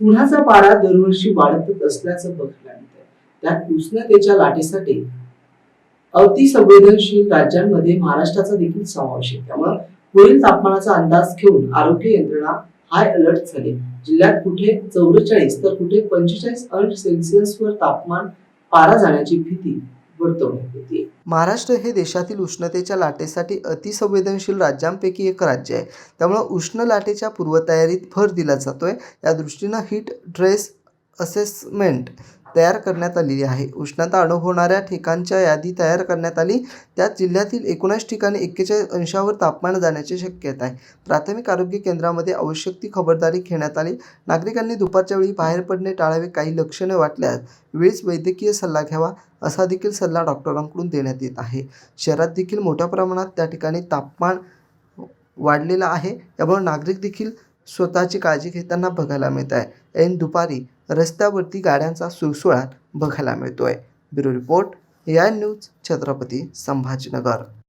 उन्हाचा पारा दरवर्षी वाढतच असल्याचं बघितल्यानंतर त्यात उष्णतेच्या लाटेसाठी अतिसंवेदनशील राज्यांमध्ये महाराष्ट्राचा देखील समावेश आहे. त्यामुळे पुढील तापमानाचा अंदाज घेऊन आरोग्य यंत्रणा हाय अलर्ट झाली. जिल्ह्यात कुठे चौवेचाळीस तर कुठे पंचेचाळीस अंश सेल्सिअसवर तापमान पारा जाण्याची भीती वर्तवण्यात येते महाराष्ट्र हे देशातील उष्णतेच्या लाटेसाठी अतिसंवेदनशील राज्यांपैकी एक राज्य आहे. त्यामुळं उष्ण लाटेच्या पूर्वतयारीत भर दिला जातोय. या दृष्टीनं हीट ड्रेस असेसमेंट तयार करण्यात आलेली आहे. उष्णता अनुभवणाऱ्या ठिकाणच्या यादी तयार करण्यात आली. त्यात जिल्ह्यातील एकोणीस ठिकाणी एक्केचाळीस अंशावर तापमान जाण्याची शक्यता आहे. प्राथमिक आरोग्य केंद्रामध्ये आवश्यक ती खबरदारी घेण्यात आली. नागरिकांनी दुपारच्या वेळी बाहेर पडणे टाळावे काही लक्षणे वाटल्यास वेळीच वैद्यकीय सल्ला घ्यावा असा देखील सल्ला डॉक्टरांकडून देण्यात येत आहे. शहरात देखील मोठ्या प्रमाणात त्या ठिकाणी तापमान वाढलेलं आहे. त्यामुळे नागरिक देखील स्वतःची काळजी घेताना बघायला मिळत आहे. ऐन दुपारी रस्त्यावरती गाड्यांचा सुळसुळाट बघायला मिळतोय. ब्युरो रिपोर्ट या न्यूज छत्रपती संभाजीनगर.